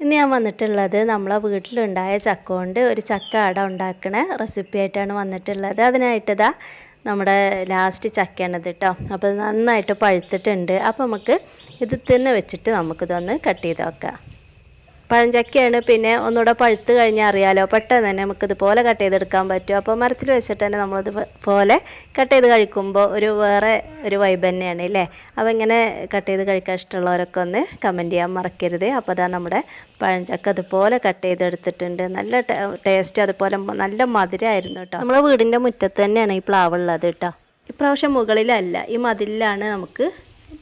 ഇന്ന് ഞാൻ വന്നിട്ടുള്ളത് നമ്മളെ വീട്ടിലുണ്ടായ ചക്ക കൊണ്ട് ഒരു ചക്ക അട ഉണ്ടാക്കണ റെസിപ്പി ആയിട്ടാണ് വന്നിട്ടുള്ളത്. അതിനായിട്ടതാ നമ്മുടെ ലാസ്റ്റ് ചക്കയാണിത് കേട്ടോ അപ്പോൾ നന്നായിട്ട് പഴുത്തിട്ടുണ്ട്. അപ്പോൾ നമുക്ക് ഇത് തന്നെ വെച്ചിട്ട് നമുക്കിതൊന്ന് കട്ട് ചെയ്ത് വെക്കാം. പഴഞ്ചക്കയാണ്. പിന്നെ ഒന്നുകൂടെ പഴുത്ത് കഴിഞ്ഞാൽ അറിയാലോ പെട്ടെന്ന് തന്നെ നമുക്കിതുപോലെ കട്ട് ചെയ്തെടുക്കാൻ പറ്റും. അപ്പോൾ മരത്തിൽ വെച്ചിട്ട് തന്നെ നമ്മളിത് പോലെ കട്ട് ചെയ്ത് കഴിക്കുമ്പോൾ ഒരു വേറെ ഒരു വൈബ് തന്നെയാണ് അല്ലേ? അപ്പോൾ ഇങ്ങനെ കട്ട് ചെയ്ത് കഴിക്കാൻ ഇഷ്ടമുള്ളവരൊക്കെ ഒന്ന് കമന്റ് ചെയ്യാൻ മറക്കരുത്. അപ്പോൾ അതാ നമ്മുടെ പഴഞ്ചക്ക അതുപോലെ കട്ട് ചെയ്തെടുത്തിട്ടുണ്ട്. നല്ല ടേസ്റ്റ് അതുപോലെ നല്ല മധുരമായിരുന്നു കേട്ടോ. നമ്മളെ വീടിന്റെ മുറ്റത്ത് തന്നെയാണ് ഈ പ്ലാവ് ഉള്ളത് കേട്ടോ. ഇപ്രാവശ്യം മുകളിലല്ല ഈ മതിലാണ് നമുക്ക്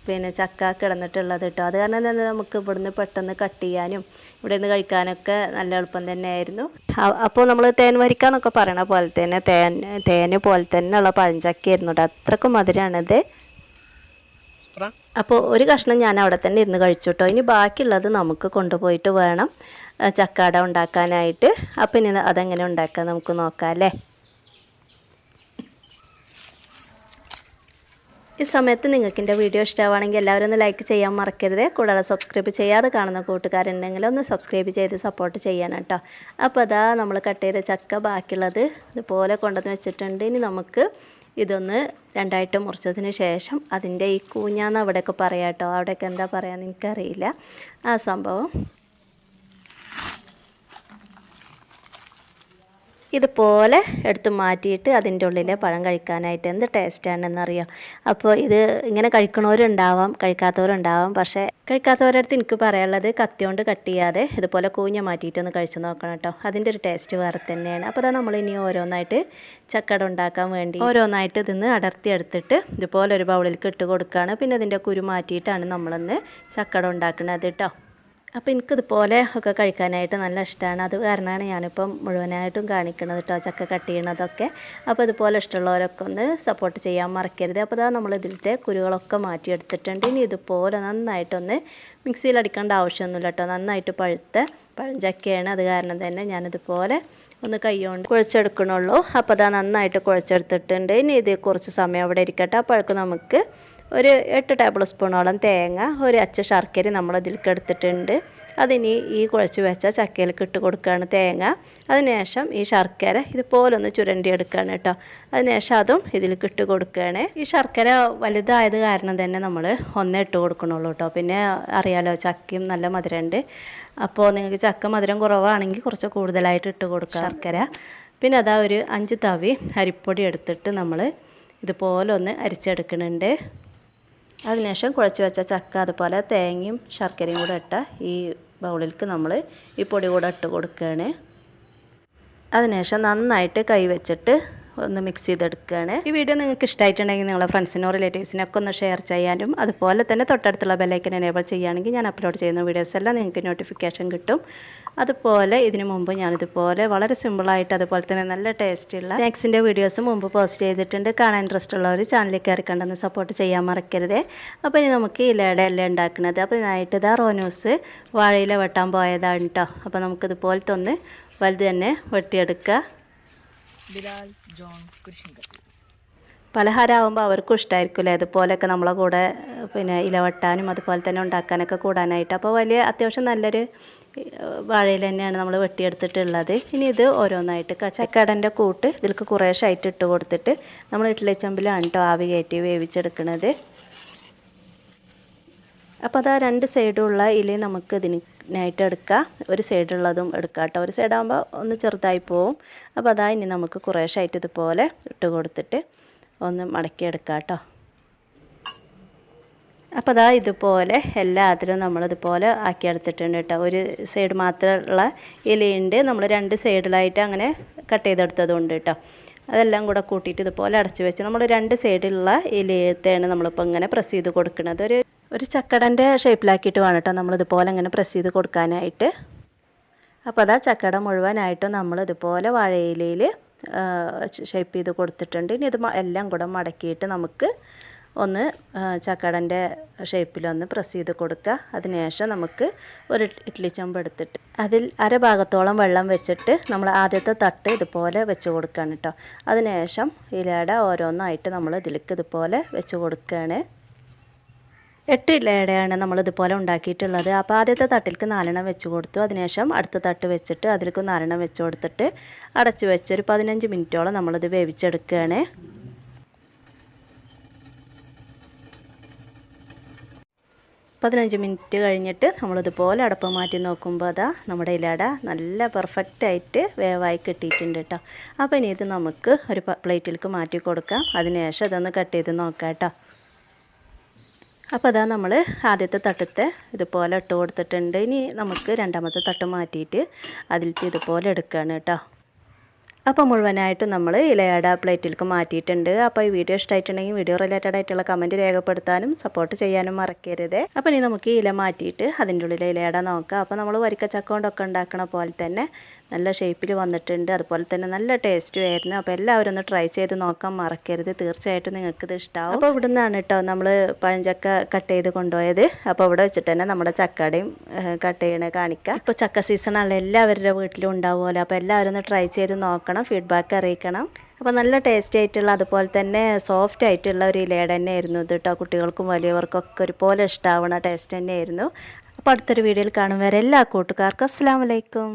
പിന്നെ ചക്ക കിടന്നിട്ടുള്ളത് കേട്ടോ അത് കാരണം തന്നെ നമുക്ക് ഇവിടുന്ന് പെട്ടെന്ന് കട്ട് ചെയ്യാനും ഇവിടെ നിന്ന് കഴിക്കാനൊക്കെ നല്ല എളുപ്പം തന്നെയായിരുന്നു. ആയിരുന്നു അപ്പോൾ നമ്മൾ തേൻ വരിക്കാന്നൊക്കെ പറയണ പോലെ തന്നെ തേൻ തേന് പോലെ തന്നെ തന്നെയുള്ള പഴഞ്ചക്കയായിരുന്നു കേട്ടോ അത്രക്കും മധുരമാണിത് അപ്പോൾ ഒരു കഷ്ണം ഞാൻ അവിടെ തന്നെ ഇരുന്ന് കഴിച്ചു കേട്ടോ ഇനി ബാക്കിയുള്ളത് നമുക്ക് കൊണ്ടുപോയിട്ട് വേണം ചക്കാട ഉണ്ടാക്കാനായിട്ട്. അപ്പം ഇനി അതെങ്ങനെ ഉണ്ടാക്കാൻ നമുക്ക് നോക്കാം അല്ലേ? ഈ സമയത്ത് നിങ്ങൾക്ക് എന്റെ വീഡിയോ ഇഷ്ടമാണെങ്കിൽ എല്ലാവരും ഒന്ന് ലൈക്ക് ചെയ്യാൻ മറക്കരുത്. കൂടാതെ സബ്സ്ക്രൈബ് ചെയ്യാതെ കാണുന്ന കൂട്ടുകാരുണ്ടെങ്കിൽ ഒന്ന് സബ്സ്ക്രൈബ് ചെയ്ത് സപ്പോർട്ട് ചെയ്യണം കേട്ടോ. അപ്പോൾ അതാ നമ്മൾ കട്ട് ചെയ്ത ചക്ക ബാക്കിയുള്ളത് ഇതുപോലെ കൊണ്ടുവന്ന് വെച്ചിട്ടുണ്ട്. ഇനി നമുക്ക് ഇതൊന്ന് രണ്ടായിട്ട് മുറിച്ചതിന് ശേഷം അതിന്റെ ഈ കൂഞ്ഞാന്ന് അവിടെയൊക്കെ പറയാം കേട്ടോ. അവിടെയൊക്കെ എന്താ പറയുക എനിക്കറിയില്ല. ആ സംഭവം ഇതുപോലെ എടുത്ത് മാറ്റിയിട്ട് അതിന്റെ ഉള്ളിലെ പഴം കഴിക്കാനായിട്ട് എന്ത് ടേസ്റ്റാണെന്നറിയാം അപ്പോൾ ഇത് ഇങ്ങനെ കഴിക്കണവരുണ്ടാവാം കഴിക്കാത്തവരുണ്ടാവാം. പക്ഷേ കഴിക്കാത്തവരടുത്ത് എനിക്ക് പറയാനുള്ളത് കത്തി കൊണ്ട് കട്ട് ചെയ്യാതെ ഇതുപോലെ കൂഞ്ഞ മാറ്റിയിട്ടൊന്ന് കഴിച്ചു നോക്കണം കേട്ടോ. അതിന്റെ ഒരു ടേസ്റ്റ് വേറെ തന്നെയാണ്. അപ്പോൾ നമ്മൾ ഇനി ഓരോന്നായിട്ട് ചക്കട ഉണ്ടാക്കാൻ വേണ്ടി ഓരോന്നായിട്ട് ഇതിന്ന് അടർത്തി എടുത്തിട്ട് ഇതുപോലെ ഒരു ബൗളിലേക്ക് ഇട്ട് കൊടുക്കുകയാണ്. പിന്നെ ഇതിന്റെ കുരു മാറ്റിയിട്ടാണ് നമ്മളൊന്ന് ചക്കട ഉണ്ടാക്കുന്നത് കേട്ടോ. അപ്പോൾ എനിക്കിതുപോലെ ഒക്കെ കഴിക്കാനായിട്ട് നല്ല ഇഷ്ടമാണ് അത് കാരണമാണ് ഞാനിപ്പം മുഴുവനായിട്ടും കാണിക്കുന്നത് കേട്ടോ ചക്ക കട്ട് ചെയ്യണതൊക്കെ. അപ്പോൾ ഇതുപോലെ ഇഷ്ടമുള്ളവരൊക്കെ ഒന്ന് സപ്പോർട്ട് ചെയ്യാൻ മറക്കരുത്. അപ്പോൾ ഇതാ നമ്മൾ ഇതിലത്തെ കുരുകളൊക്കെ മാറ്റിയെടുത്തിട്ടുണ്ട്. ഇനി ഇതുപോലെ നന്നായിട്ടൊന്ന് മിക്സിയിൽ അടിക്കേണ്ട ആവശ്യമൊന്നുമില്ല കേട്ടോ നന്നായിട്ട് പഴുത്ത പഴഞ്ചക്കയാണ്. അത് കാരണം തന്നെ ഞാനിതുപോലെ ഒന്ന് കൈകൊണ്ട് കുഴച്ചെടുക്കണുള്ളൂ. അപ്പോൾ അതാ നന്നായിട്ട് കുഴച്ചെടുത്തിട്ടുണ്ട്. ഇനി ഇത് കുറച്ച് സമയം അവിടെ ഇരിക്കട്ടെ. അപ്പോഴേക്കും നമുക്ക് ഒരു എട്ട് ടേബിൾ സ്പൂണോളം തേങ്ങ ഒരു അച്ച ശർക്കര നമ്മൾ ഇതിലേക്ക് എടുത്തിട്ടുണ്ട് അതിനി ഈ കുഴച്ച് വെച്ച ചക്കയിലേക്ക് ഇട്ട് കൊടുക്കുകയാണ് തേങ്ങ. അതിനുശേഷം ഈ ശർക്കര ഇതുപോലൊന്ന് ചുരണ്ടി എടുക്കുകയാണ് കേട്ടോ. അതിനുശേഷം അതും ഇതിലേക്ക് ഇട്ട് കൊടുക്കുകയാണ്. ഈ ശർക്കര വലുതായത് കാരണം തന്നെ നമ്മൾ ഒന്നേ ഇട്ട് കൊടുക്കണുള്ളൂ കേട്ടോ. പിന്നെ അറിയാലോ ചക്കയും നല്ല മധുരമുണ്ട്. അപ്പോൾ നിങ്ങൾക്ക് ചക്ക മധുരം കുറവാണെങ്കിൽ കുറച്ച് കൂടുതലായിട്ട് ഇട്ട് കൊടുക്കുക ശർക്കര. പിന്നെ അതാ ഒരു അഞ്ച് തവി അരിപ്പൊടി എടുത്തിട്ട് നമ്മൾ ഇതുപോലെ ഒന്ന് അരിച്ചെടുക്കുന്നുണ്ട്. അതിനുശേഷം കുഴച്ച് വെച്ച ചക്ക അതുപോലെ തേങ്ങയും ശർക്കരയും കൂടെ ഇട്ട ഈ ബൗളിലേക്ക് നമ്മൾ ഈ പൊടി കൂടെ ഇട്ട് കൊടുക്കുകയാണ്. അതിനുശേഷം നന്നായിട്ട് കൈ വെച്ചിട്ട് ഒന്ന് മിക്സ് ചെയ്തെടുക്കുകയാണ്. ഈ വീഡിയോ നിങ്ങൾക്ക് ഇഷ്ടമായിട്ടുണ്ടെങ്കിൽ നിങ്ങളെ ഫ്രണ്ട്സിനോ റിലേറ്റീവ്സിനൊക്കെ ഒന്ന് ഷെയർ ചെയ്യാനും അതുപോലെ തന്നെ തൊട്ടടുത്തുള്ള ബെല്ലൈക്കൻ എനേബിൾ ചെയ്യുകയാണെങ്കിൽ ഞാൻ അപ്ലോഡ് ചെയ്യുന്ന വീഡിയോസ് എല്ലാം നിങ്ങൾക്ക് നോട്ടിഫിക്കേഷൻ കിട്ടും. അതുപോലെ ഇതിനു മുമ്പ് ഞാനിതുപോലെ വളരെ സിമ്പിളായിട്ട് അതുപോലെ തന്നെ നല്ല ടേസ്റ്റുള്ള സ്നാക്സിന്റെ വീഡിയോസ് മുമ്പ് പോസ്റ്റ് ചെയ്തിട്ടുണ്ട്. കാണാൻ ഇൻട്രസ്റ്റ് ഉള്ളവർ ചാനലിൽ കയറി കണ്ടെന്ന് സപ്പോർട്ട് ചെയ്യാൻ മറക്കരുത്. അപ്പോൾ ഇനി നമുക്ക് ഇലയുടെ എല്ലാം ഉണ്ടാക്കുന്നത്. അപ്പോൾ ഇതിനായിട്ട് ഇതാ ന്യൂസ് വാഴയില വെട്ടാൻ പോയതാണ് കേട്ടോ അപ്പോൾ നമുക്കിതുപോലത്തെ ഒന്ന് വലുത് തന്നെ വെട്ടിയെടുക്കുക. ബിലാൽ ജോൺ കുരിശിങ്കൽ പലഹാരമാകുമ്പോൾ അവർക്കും ഇഷ്ടമായിരിക്കില്ലേ അതുപോലെയൊക്കെ നമ്മളെ കൂടെ പിന്നെ ഇലവെട്ടാനും അതുപോലെ തന്നെ ഉണ്ടാക്കാനൊക്കെ കൂടാനായിട്ട്. അപ്പോൾ വലിയ അത്യാവശ്യം നല്ലൊരു വാഴയിൽ തന്നെയാണ് നമ്മൾ വെട്ടിയെടുത്തിട്ടുള്ളത്. ഇനി ഇത് ഓരോന്നായിട്ട് ചക്കടന്റെ കൂട്ട് ഇതിലേക്ക് കുറേശ്ശായിട്ട് ഇട്ട് കൊടുത്തിട്ട് നമ്മൾ ഇഡ്ലി ചെമ്പിലാണ് കേട്ടോ ആവി കയറ്റി വേവിച്ചെടുക്കണത്. അപ്പോൾ അത് രണ്ട് സൈഡുള്ള ഇല നമുക്ക് ഇതിനായിട്ട് എടുക്കാം. ഒരു സൈഡുള്ളതും എടുക്കാം കേട്ടോ. ഒരു സൈഡാകുമ്പോൾ ഒന്ന് ചെറുതായി പോവും. അപ്പോൾ അതാ ഇനി നമുക്ക് കുറേശ്ശായിട്ട് ഇതുപോലെ ഇട്ട് കൊടുത്തിട്ട് ഒന്ന് മടക്കി എടുക്കാം കേട്ടോ. അപ്പോൾ അതാ ഇതുപോലെ എല്ലാത്തിലും നമ്മളിതുപോലെ ആക്കിയെടുത്തിട്ടുണ്ട് കേട്ടോ. ഒരു സൈഡ് മാത്രമുള്ള ഇലയുണ്ട്. നമ്മൾ രണ്ട് സൈഡിലായിട്ട് അങ്ങനെ കട്ട് ചെയ്തെടുത്തതുകൊണ്ട് കേട്ടോ. അതെല്ലാം കൂടെ കൂട്ടിയിട്ട് ഇതുപോലെ അടച്ചു വെച്ച് നമ്മൾ രണ്ട് സൈഡിലുള്ള ഇലയത്തെയാണ് നമ്മളിപ്പോൾ ഇങ്ങനെ പ്രസ് ചെയ്ത് കൊടുക്കുന്നത്. ഒരു ഒരു ചക്കടന്റെ ഷേപ്പിലാക്കിയിട്ട് വേണം കേട്ടോ നമ്മളിതുപോലെ ഇങ്ങനെ പ്രസ് ചെയ്ത് കൊടുക്കാനായിട്ട്. അപ്പോൾ അതാ ചക്കട മുഴുവനായിട്ടും നമ്മൾ ഇതുപോലെ വാഴയിലയിൽ ഷേപ്പ് ചെയ്ത് കൊടുത്തിട്ടുണ്ട്. ഇനി ഇത് എല്ലാം കൂടെ മടക്കിയിട്ട് നമുക്ക് ഒന്ന് ചക്കടന്റെ ഷേപ്പിലൊന്ന് പ്രസ് ചെയ്ത് കൊടുക്കുക. അതിനുശേഷം നമുക്ക് ഒരു ഇഡ്ഡലി ചെമ്പ് എടുത്തിട്ട് അതിൽ അര ഭാഗത്തോളം വെള്ളം വെച്ചിട്ട് നമ്മൾ ആദ്യത്തെ തട്ട് ഇതുപോലെ വെച്ച് കൊടുക്കുകയാണ് കേട്ടോ അതിനുശേഷം ഇലയുടെ ഓരോന്നായിട്ട് നമ്മൾ ഇതിലേക്ക് ഇതുപോലെ വെച്ച് കൊടുക്കുകയാണ്. എട്ട് ഇലയുടെയാണ് നമ്മൾ ഇതുപോലെ ഉണ്ടാക്കിയിട്ടുള്ളത്. അപ്പോൾ ആദ്യത്തെ തട്ടിലേക്ക് നാലെണ്ണം വെച്ച് കൊടുത്തു. അതിനുശേഷം അടുത്ത തട്ട് വെച്ചിട്ട് അതിലേക്ക് നാലെണ്ണം വെച്ച് കൊടുത്തിട്ട് അടച്ച് വെച്ച് ഒരു പതിനഞ്ച് മിനിറ്റോളം നമ്മളിത് വേവിച്ചെടുക്കുകയാണ്. പതിനഞ്ച് മിനിറ്റ് കഴിഞ്ഞിട്ട് നമ്മളിതുപോലെ അടപ്പ് മാറ്റി നോക്കുമ്പോൾ അതാ നമ്മുടെ ഇലട നല്ല പെർഫെക്റ്റ് ആയിട്ട് വേവായി കിട്ടിയിട്ടുണ്ട് കേട്ടോ അപ്പോൾ ഇനി ഇത് നമുക്ക് ഒരു പ്ലേറ്റിലേക്ക് മാറ്റി കൊടുക്കാം. അതിനുശേഷം ഇതൊന്ന് കട്ട് ചെയ്ത് നോക്കാം കേട്ടോ അപ്പോൾ അതാ നമ്മൾ ആദ്യത്തെ തട്ടത്തെ ഇതുപോലെ ഇട്ട് കൊടുത്തിട്ടുണ്ട്. ഇനി നമുക്ക് രണ്ടാമത്തെ തട്ട് മാറ്റിയിട്ട് അതിലത്തെ ഇതുപോലെ എടുക്കുകയാണ് കേട്ടോ. അപ്പോൾ മുഴുവനായിട്ടും നമ്മൾ ഇലയാട പ്ലേറ്റിലേക്ക് മാറ്റിയിട്ടുണ്ട്. അപ്പോൾ ഈ വീഡിയോ ഇഷ്ടമായിട്ടുണ്ടെങ്കിൽ വീഡിയോ റിലേറ്റഡ് ആയിട്ടുള്ള കമന്റ് രേഖപ്പെടുത്താനും സപ്പോർട്ട് ചെയ്യാനും മറക്കരുത്. അപ്പോൾ ഇനി നമുക്ക് ഇല മാറ്റിയിട്ട് അതിന്റെ ഉള്ളിൽ ഇലയട നോക്കാം. അപ്പോൾ നമ്മൾ വരിക്കച്ചക്ക കൊണ്ടൊക്കെ ഉണ്ടാക്കണ പോലെ തന്നെ നല്ല ഷേപ്പിൽ വന്നിട്ടുണ്ട്. അതുപോലെ തന്നെ നല്ല ടേസ്റ്റും ആയിരുന്നു. അപ്പോൾ എല്ലാവരും ഒന്ന് ട്രൈ ചെയ്ത് നോക്കാൻ മറക്കരുത്. തീർച്ചയായിട്ടും നിങ്ങൾക്ക് ഇത് ഇഷ്ടമാവും അപ്പോൾ ഇവിടെ നിന്നാണ് കേട്ടോ നമ്മൾ പഴഞ്ചക്ക കട്ട് ചെയ്ത് കൊണ്ടുപോയത്. അപ്പോൾ ഇവിടെ വെച്ചിട്ട് തന്നെ നമ്മുടെ ചക്കടയും കട്ട് ചെയ്യണ കാണിക്കാം. ഇപ്പോൾ ചക്ക സീസണാണല്ലോ എല്ലാവരുടെ വീട്ടിലും ഉണ്ടാവുമല്ലോ. അപ്പോൾ എല്ലാവരും ഒന്ന് ട്രൈ ചെയ്ത് നോക്കണം. ഫീഡ്ബാക്ക് അറിയിക്കണം. അപ്പോൾ നല്ല ടേസ്റ്റി ആയിട്ടുള്ള അതുപോലെ തന്നെ സോഫ്റ്റ് ആയിട്ടുള്ള ഒരു ഇലയുടെ തന്നെയായിരുന്നു ഇത് കേട്ടോ കുട്ടികൾക്കും വലിയവർക്കൊക്കെ ഒരുപോലെ ഇഷ്ടമാവണ ടേസ്റ്റ് തന്നെയായിരുന്നു. അപ്പോൾ അടുത്തൊരു വീഡിയോയിൽ കാണും വരെ എല്ലാ കൂട്ടുകാർക്കും. അസ്സാം വലൈക്കും